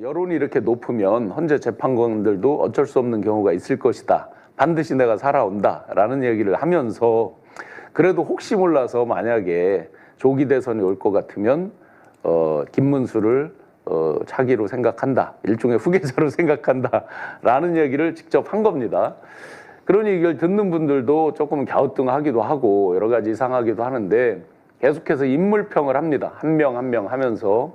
여론이 이렇게 높으면 헌재 재판관들도 어쩔 수 없는 경우가 있을 것이다. 반드시 내가 살아온다라는 얘기를 하면서 그래도 혹시 몰라서 만약에 조기 대선이 올 것 같으면 어, 김문수를 어, 차기로 생각한다. 일종의 후계자로 생각한다라는 얘기를 직접 한 겁니다. 그러니 이걸 듣는 분들도 조금 갸우뚱하기도 하고 여러 가지 이상하기도 하는데 계속해서 인물평을 합니다. 한 명 한 명 하면서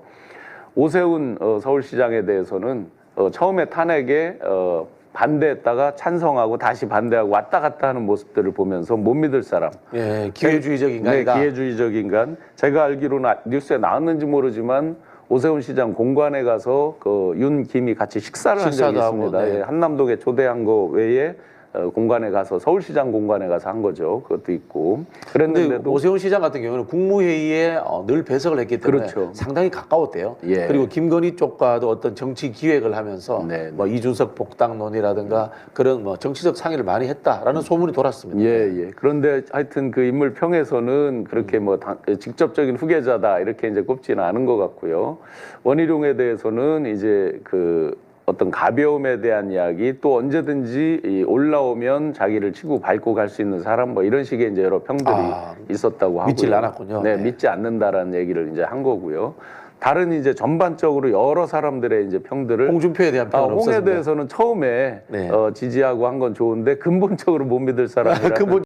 오세훈 어, 서울시장에 대해서는 어, 처음에 탄핵에 어, 반대했다가 찬성하고 다시 반대하고 왔다 갔다 하는 모습들을 보면서 못 믿을 사람. 예, 기회주의적 인간이다. 네, 기회주의적 인간. 제가 알기로는 아- 뉴스에 나왔는지 모르지만 오세훈 시장 공관에 가서 그 윤 김이 같이 식사를 한 적이 식사도 하고, 있습니다. 네. 예, 한남동에 초대한 거 외에 어, 공관에 가서 서울시장 공관에 가서 한 거죠. 그것도 있고 그랬는데도 오세훈 시장 같은 경우는 국무회의에 어, 늘 배석을 했기 때문에 그렇죠. 상당히 가까웠대요. 예. 그리고 김건희 쪽과도 어떤 정치 기획을 하면서 네, 네. 뭐 이준석 복당론이라든가 그런 뭐 정치적 상의를 많이 했다라는 소문이 돌았습니다. 예, 예. 그런데 하여튼 그 인물 평에서는 그렇게 뭐 당- 직접적인 후계자다 이렇게 이제 꼽지는 않은 것 같고요. 원희룡에 대해서는 이제 그 어떤 가벼움에 대한 이야기 또 언제든지 이 올라오면 자기를 치고 밟고 갈 수 있는 사람 뭐 이런 식의 이제 여러 평들이 아, 있었다고 하고요. 믿질 않았군요. 네, 네. 믿지 않는다라는 얘기를 이제 한 거고요. 다른 이제 전반적으로 여러 사람들의 이제 평들을 홍준표에 대한 아, 평은 홍에 없었는데 대해서는 처음에 네. 어, 지지하고 한 건 좋은데 근본적으로 못 믿을 사람이라